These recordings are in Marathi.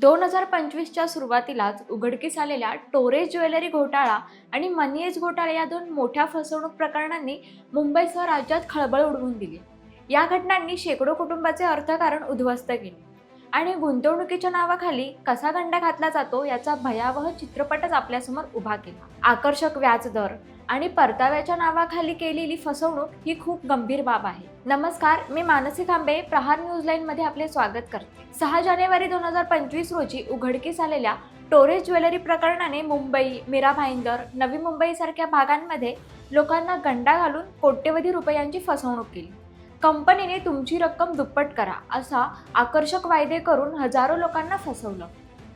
दोन हजार पंचवीसच्या सुरुवातीलाच उघडकीस आलेल्या टोरेज ज्वेलरी घोटाळा आणि मनीएज घोटाळा या दोन मोठ्या फसवणूक प्रकरणांनी मुंबईसह राज्यात खळबळ उडवून दिली. या घटनांनी शेकडो कुटुंबाचे अर्थकारण उद्ध्वस्त केले आणि गुंतवणुकीच्या नावाखाली कसा गंडा घातला जातो याचा भयावह चित्रपटच आपल्यासमोर उभा केला. आकर्षक व्याजदर आणि परताव्याच्या नावाखाली केलेली फसवणूक ही खूप गंभीर बाब आहे. नमस्कार मी मानसी खांबे प्रहार न्यूज लाईन मध्ये आपले स्वागत करते. सहा जानेवारी दोन हजार पंचवीस रोजी उघडकीस आलेल्या टोरेज ज्वेलरी प्रकरणाने मुंबई मीरा भाईंदर नवी मुंबई सारख्या भागांमध्ये लोकांना गंडा घालून कोट्यवधी रुपयांची फसवणूक केली. कंपनीने तुमची रक्कम दुप्पट करा असा आकर्षक वायदे करून हजारो लोकांना फसवलं.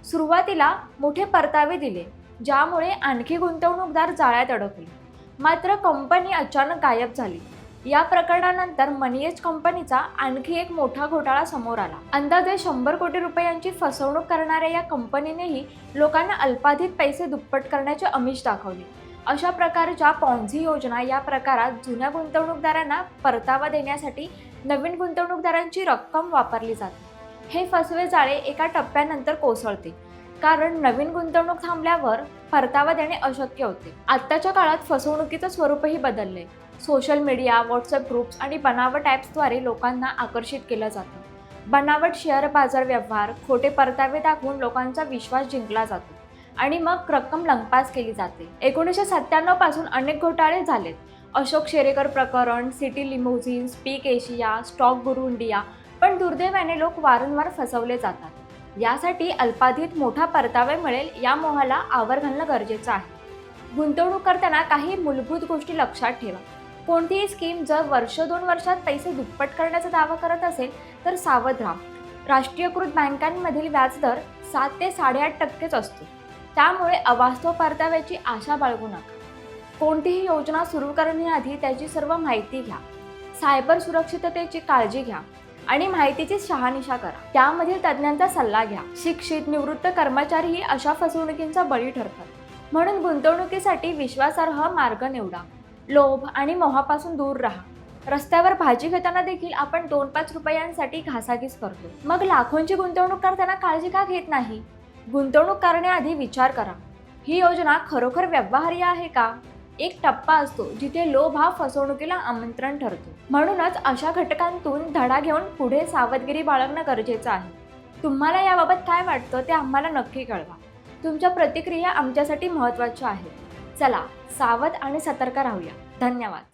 सुरुवातीला मोठे परतावे दिले ज्यामुळे आणखी गुंतवणूकदार जाळ्यात अडकले. मात्र कंपनी अचानक गायब झाली. या प्रकरणानंतर मनीएज कंपनीचा आणखी एक मोठा घोटाळा समोर आला. अंदाजे शंभर कोटी रुपयांची फसवणूक करणाऱ्या या कंपनीनेही लोकांना अल्पाधिक पैसे दुप्पट करण्याचे अमिष दाखवले. अशा प्रकारच्या पॉन्झी योजना या प्रकारात जुन्या गुंतवणूकदारांना परतावा देण्यासाठी नवीन गुंतवणूकदारांची रक्कम वापरली जाते. हे फसवे जाळे एका टप्प्यानंतर कोसळते. कारण नवीन गुंतवणूक थांबल्यावर परतावा देणे अशक्य होते. आत्ताच्या काळात फसवणुकीचं स्वरूपही बदलले. सोशल मीडिया व्हॉट्सअप ग्रुप्स आणि बनावट ॲप्सद्वारे लोकांना आकर्षित केलं जातं. बनावट शेअर बाजार व्यवहार खोटे परतावे दाखवून लोकांचा विश्वास जिंकला जातो आणि मग रक्कम लंपास केली जाते. एकोणीसशे सत्त्याण्णवपासून अनेक घोटाळे झालेत. अशोक शेरेकर प्रकरण City Limousines Peak Asia Stock Guru India पण दुर्दैवाने लोक वारंवार फसवले जातात. यासाठी अल्पाधित मोठा परतावा मिळेल या मोहाला आवर घालणं गरजेचं आहे. गुंतवणूक करताना काही मूलभूत गोष्टी लक्षात ठेवा. कोणतीही स्कीम जर वर्ष दोन वर्षात पैसे दुप्पट करण्याचा दावा करत असेल तर सावध राहा. राष्ट्रीयकृत बँकांमधील व्याजदर सात ते साडेआठ टक्केच असतो. त्यामुळे अवास्तव परताव्याची आशा बाळगू नका. कोणतीही योजना सुरू करण्याआधी त्याची सर्व माहिती घ्या. सायबर सुरक्षिततेची काळजी घ्या. आणि माहितीची शहानिशा करा. त्यामधील तज्ज्ञांचा सल्ला घ्या. शिक्षित निवृत्त कर्मचारीही अशा फसवणुकींचा बळी ठरतात. म्हणून गुंतवणुकीसाठी विश्वासार्ह मार्ग निवडा. लोभ आणि मोहापासून दूर राहा. रस्त्यावर भाजी घेताना देखील आपण दोन पाच रुपयांसाठी घासाघीस करतो. मग लाखोंची गुंतवणूक करताना काळजी का घेत नाही? गुंतवणूक करण्याआधी विचार करा. ही योजना खरोखर व्यवहार्य आहे का? एक टप्पा असतो जिथे लोभ हा फसवणुकीला आमंत्रण ठरतो. म्हणूनच अशा घटकांतून धडा घेऊन पुढे सावधगिरी बाळगणं गरजेचं आहे. तुम्हाला याबाबत काय वाटतं ते आम्हाला नक्की कळवा. तुमच्या प्रतिक्रिया आमच्यासाठी महत्त्वाच्या आहेत. चला सावध आणि सतर्क राहूया. धन्यवाद.